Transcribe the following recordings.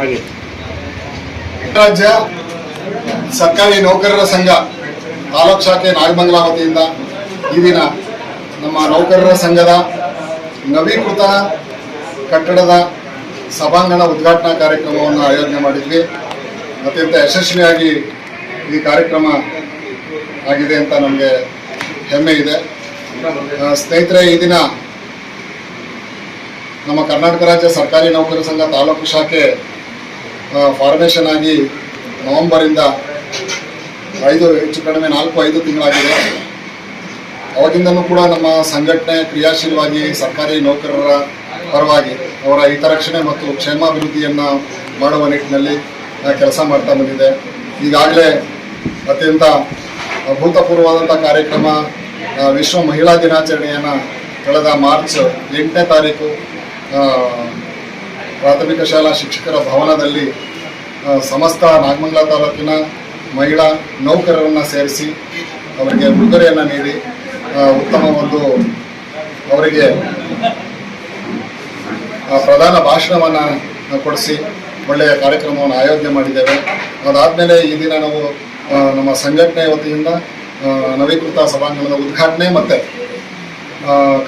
ಹಾಗೆ. ರಾಜ್ಯ ಸರ್ಕಾರಿ ನೌಕರರ ಸಂಘ, ತಾಲೂಕ್ ಶಾಖೆ ನಾಗಮಂಗಲ ವತಿಯಿಂದ ಈ ದಿನ ನಮ್ಮ ನೌಕರರ ಸಂಘದ ನವೀಕೃತ ಕಟ್ಟಡದ ಸಭಾಂಗಣ ಉದ್ಘಾಟನಾ ಕಾರ್ಯಕ್ರಮವನ್ನು ಆಯೋಜನೆ ಮಾಡಿದ್ವಿ. ಅತ್ಯಂತ ಯಶಸ್ವಿಯಾಗಿ ಈ ಕಾರ್ಯಕ್ರಮ ಆಗಿದೆ ಅಂತ ನಮಗೆ ಹೆಮ್ಮೆ ಇದೆ. ಸ್ನೇಹಿತರೆ, ಈ ದಿನ ನಮ್ಮ ಕರ್ನಾಟಕ ರಾಜ್ಯ ಸರ್ಕಾರಿ ನೌಕರರ ಸಂಘ, ತಾಲೂಕು ಶಾಖೆ ಫಾರ್ಮೇಷನ್ ಆಗಿ ನವಂಬರಿಂದ ಐದು, ಹೆಚ್ಚು ಕಡಿಮೆ ನಾಲ್ಕು, ಐದು ತಿಂಗಳಾಗಿದೆ. ಅವಾಗಿಂದನೂ ಕೂಡ ನಮ್ಮ ಸಂಘಟನೆ ಕ್ರಿಯಾಶೀಲವಾಗಿ ಸರ್ಕಾರಿ ನೌಕರರ ಪರವಾಗಿ ಅವರ ಹಿತರಕ್ಷಣೆ ಮತ್ತು ಕ್ಷೇಮಾಭಿವೃದ್ಧಿಯನ್ನು ಮಾಡುವ ನಿಟ್ಟಿನಲ್ಲಿ ಕೆಲಸ ಮಾಡ್ತಾ ಬಂದಿದೆ. ಈಗಾಗಲೇ ಅತ್ಯಂತ ಅಭೂತಪೂರ್ವವಾದಂಥ ಕಾರ್ಯಕ್ರಮ ವಿಶ್ವ ಮಹಿಳಾ ದಿನಾಚರಣೆಯನ್ನು ಕಳೆದ ಮಾರ್ಚ್ ಎಂಟನೇ ತಾರೀಕು ಪ್ರಾಥಮಿಕ ಶಾಲಾ ಶಿಕ್ಷಕರ ಭವನದಲ್ಲಿ ಸಮಸ್ತ ನಾಗಮಂಗಲ ತಾಲೂಕಿನ ಮಹಿಳಾ ನೌಕರರನ್ನು ಸೇರಿಸಿ ಅವರಿಗೆ ಉಡುಗೊರೆಯನ್ನು ನೀಡಿ ಉತ್ತಮ ಒಂದು ಅವರಿಗೆ ಪ್ರಧಾನ ಭಾಷಣವನ್ನು ಕೊಡಿಸಿ ಒಳ್ಳೆಯ ಕಾರ್ಯಕ್ರಮವನ್ನು ಆಯೋಜನೆ ಮಾಡಿದ್ದೇವೆ. ಅದಾದಮೇಲೆ ಈ ದಿನ ನಾವು ನಮ್ಮ ಸಂಘಟನೆ ವತಿಯಿಂದ ನವೀಕೃತ ಸಭಾಂಗಣದ ಉದ್ಘಾಟನೆ ಮತ್ತು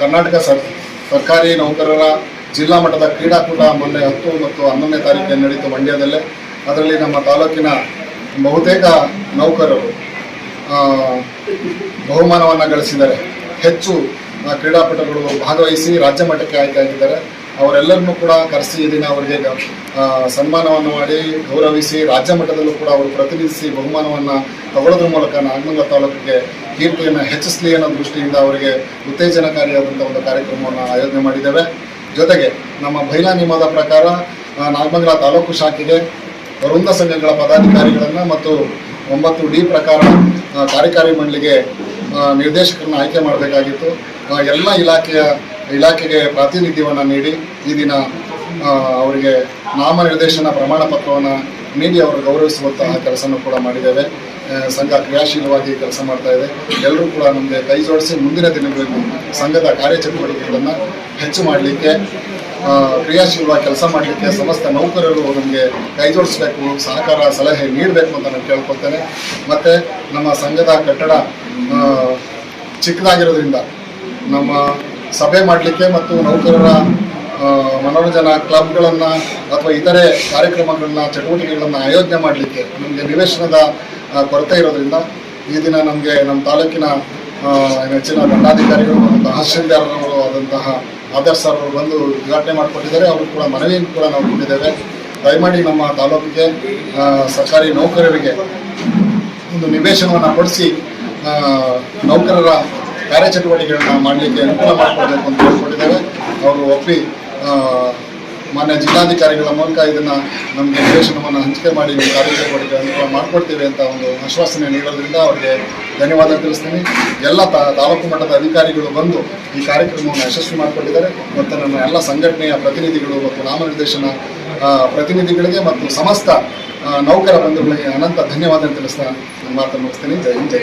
ಕರ್ನಾಟಕ ಸರ್, ಸರ್ಕಾರಿ ನೌಕರರ ಜಿಲ್ಲಾ ಮಟ್ಟದ ಕ್ರೀಡಾಕೂಟ ಮೊನ್ನೆ ಹತ್ತು ಮತ್ತು ಹನ್ನೊಂದನೇ ತಾರೀಕಿಗೆ ನಡೀತು ಮಂಡ್ಯದಲ್ಲೇ. ಅದರಲ್ಲಿ ನಮ್ಮ ತಾಲೂಕಿನ ಬಹುತೇಕ ನೌಕರರು ಬಹುಮಾನವನ್ನು ಗಳಿಸಿದ್ದಾರೆ. ಹೆಚ್ಚು ಕ್ರೀಡಾಪಟುಗಳು ಭಾಗವಹಿಸಿ ರಾಜ್ಯ ಮಟ್ಟಕ್ಕೆ ಆಯ್ಕೆ ಆಗಿದ್ದಾರೆ ಅವರೆಲ್ಲರನ್ನೂ ಕೂಡ ಕರೆಸಿ ದಿನ ಅವರಿಗೆ ಸನ್ಮಾನವನ್ನು ಮಾಡಿ, ಗೌರವಿಸಿ, ರಾಜ್ಯ ಮಟ್ಟದಲ್ಲೂ ಕೂಡ ಅವರು ಪ್ರತಿನಿಧಿಸಿ ಬಹುಮಾನವನ್ನು ತಗೊಳ್ಳೋದ್ರ ಮೂಲಕ ನಾಗಮಂಗಲ ತಾಲೂಕಿಗೆ ಕೀರ್ತಿಯನ್ನು ಹೆಚ್ಚಿಸಲಿ ಅನ್ನೋ ದೃಷ್ಟಿಯಿಂದ ಅವರಿಗೆ ಉತ್ತೇಜನಕಾರಿಯಾದಂಥ ಒಂದು ಕಾರ್ಯಕ್ರಮವನ್ನು ಆಯೋಜನೆ ಮಾಡಿದ್ದೇವೆ. ಜೊತೆಗೆ ನಮ್ಮ ಮಹಿಳಾ ನಿಯಮದ ಪ್ರಕಾರ ನಾಗಮಂಗಲ ತಾಲೂಕು ಶಾಖೆಗೆ ವೃಂದ ಸಂಘಗಳ ಪದಾಧಿಕಾರಿಗಳನ್ನು ಮತ್ತು ಒಂಬತ್ತು ಡಿ ಪ್ರಕಾರ ಕಾರ್ಯಕಾರಿ ಮಂಡಳಿಗೆ ನಿರ್ದೇಶಕರನ್ನು ಆಯ್ಕೆ ಮಾಡಬೇಕಾಗಿತ್ತು. ಎಲ್ಲ ಇಲಾಖೆಯ, ಇಲಾಖೆಗೆ ಪ್ರಾತಿನಿಧ್ಯವನ್ನು ನೀಡಿ ಈ ದಿನ ಅವರಿಗೆ ನಾಮನಿರ್ದೇಶನ ಪ್ರಮಾಣ ಪತ್ರವನ್ನು ನೀಡಿ ಅವರು ಗೌರವಿಸುವಂತಹ ಕೆಲಸವನ್ನು ಕೂಡ ಮಾಡಿದ್ದೇವೆ. ಸಂಘ ಕ್ರಿಯಾಶೀಲವಾಗಿ ಕೆಲಸ ಮಾಡ್ತಾ ಇದೆ. ಎಲ್ಲರೂ ಕೂಡ ನಮಗೆ ಕೈ ಜೋಡಿಸಿ ಮುಂದಿನ ದಿನಗಳಲ್ಲಿ ಸಂಘದ ಕಾರ್ಯಚಟುವಟಿಕೆಗಳನ್ನು ಹೆಚ್ಚು ಮಾಡಲಿಕ್ಕೆ ಕ್ರಿಯಾಶೀಲವಾಗಿ ಕೆಲಸ ಮಾಡಲಿಕ್ಕೆ ಸಮಸ್ತ ನೌಕರರು ನಮಗೆ ಕೈ ಜೋಡಿಸಬೇಕು, ಸಹಕಾರ, ಸಲಹೆ ನೀಡಬೇಕು ಅಂತ ನಾನು ಕೇಳ್ಕೊಳ್ತೇನೆ. ಮತ್ತು ನಮ್ಮ ಸಂಘದ ಕಟ್ಟಡ ಚಿಕ್ಕದಾಗಿರೋದ್ರಿಂದ ನಮ್ಮ ಸಭೆ ಮಾಡಲಿಕ್ಕೆ ಮತ್ತು ನೌಕರರ ಮನೋರಂಜನಾ ಕ್ಲಬ್ಗಳನ್ನು ಅಥವಾ ಇತರೆ ಕಾರ್ಯಕ್ರಮಗಳನ್ನು, ಚಟುವಟಿಕೆಗಳನ್ನು ಆಯೋಜನೆ ಮಾಡಲಿಕ್ಕೆ ನಮಗೆ ನಿವೇಶನದ ಕೊರತೆ ಇರೋದ್ರಿಂದ ಈ ದಿನ ನಮಗೆ ನಮ್ಮ ತಾಲೂಕಿನ ಹೆಚ್ಚಿನ ದಂಡಾಧಿಕಾರಿಗಳು ತಹಶೀಲ್ದಾರರು ಆದಂತಹ ಆದರ್ ಸರ್ ಬಂದು ಉದ್ಘಾಟನೆ ಮಾಡಿಕೊಟ್ಟಿದ್ದಾರೆ. ಅವರು ಕೂಡ ಮನವಿಯನ್ನು ಕೂಡ ನಾವು ಕೊಟ್ಟಿದ್ದೇವೆ. ದಯಮಾಡಿ ನಮ್ಮ ತಾಲೂಕಿಗೆ ಸರ್ಕಾರಿ ನೌಕರರಿಗೆ ಒಂದು ನಿವೇಶನವನ್ನು ಕೊಡಿಸಿ ನೌಕರರ ಕಾರ್ಯಚಟುವಟಿಕೆಗಳನ್ನ ಮಾಡಲಿಕ್ಕೆ ಅನುಕೂಲ ಮಾಡಿಕೊಡ್ಬೇಕು ಅಂತ ಹೇಳ್ಕೊಟ್ಟಿದ್ದೇವೆ. ಅವರು ಒಪ್ಪಿ ಮಾನ್ಯ ಜಿಲ್ಲಾಧಿಕಾರಿಗಳ ಮೂಲಕ ಇದನ್ನು ನಮಗೆ ನಿರ್ದೇಶನವನ್ನು ಹಂಚಿಕೆ ಮಾಡಿ ನೀವು ಅನುಕೂಲ ಮಾಡಿಕೊಡ್ತೀವಿ ಅಂತ ಒಂದು ಆಶ್ವಾಸನೆ ನೀಡೋದ್ರಿಂದ ಅವರಿಗೆ ಧನ್ಯವಾದ ತಿಳಿಸ್ತೀನಿ. ಎಲ್ಲ ತಾಲೂಕು ಮಟ್ಟದ ಅಧಿಕಾರಿಗಳು ಬಂದು ಈ ಕಾರ್ಯಕ್ರಮವನ್ನು ಯಶಸ್ವಿ ಮಾಡಿಕೊಂಡಿದ್ದಾರೆ ಮತ್ತು ನನ್ನ ಎಲ್ಲ ಸಂಘಟನೆಯ ಪ್ರತಿನಿಧಿಗಳು ಮತ್ತು ನಾಮನಿರ್ದೇಶನ ಪ್ರತಿನಿಧಿಗಳಿಗೆ ಮತ್ತು ಸಮಸ್ತ ನೌಕರ ಬಂಧುಗಳಿಗೆ ಅನಂತ ಧನ್ಯವಾದ ತಿಳಿಸ್ತಾ ನನ್ನ ಮಾತನ್ನು ಮುಗಿಸ್ತೀನಿ. ಜೈ ಹಿಂದ್, ಜೈ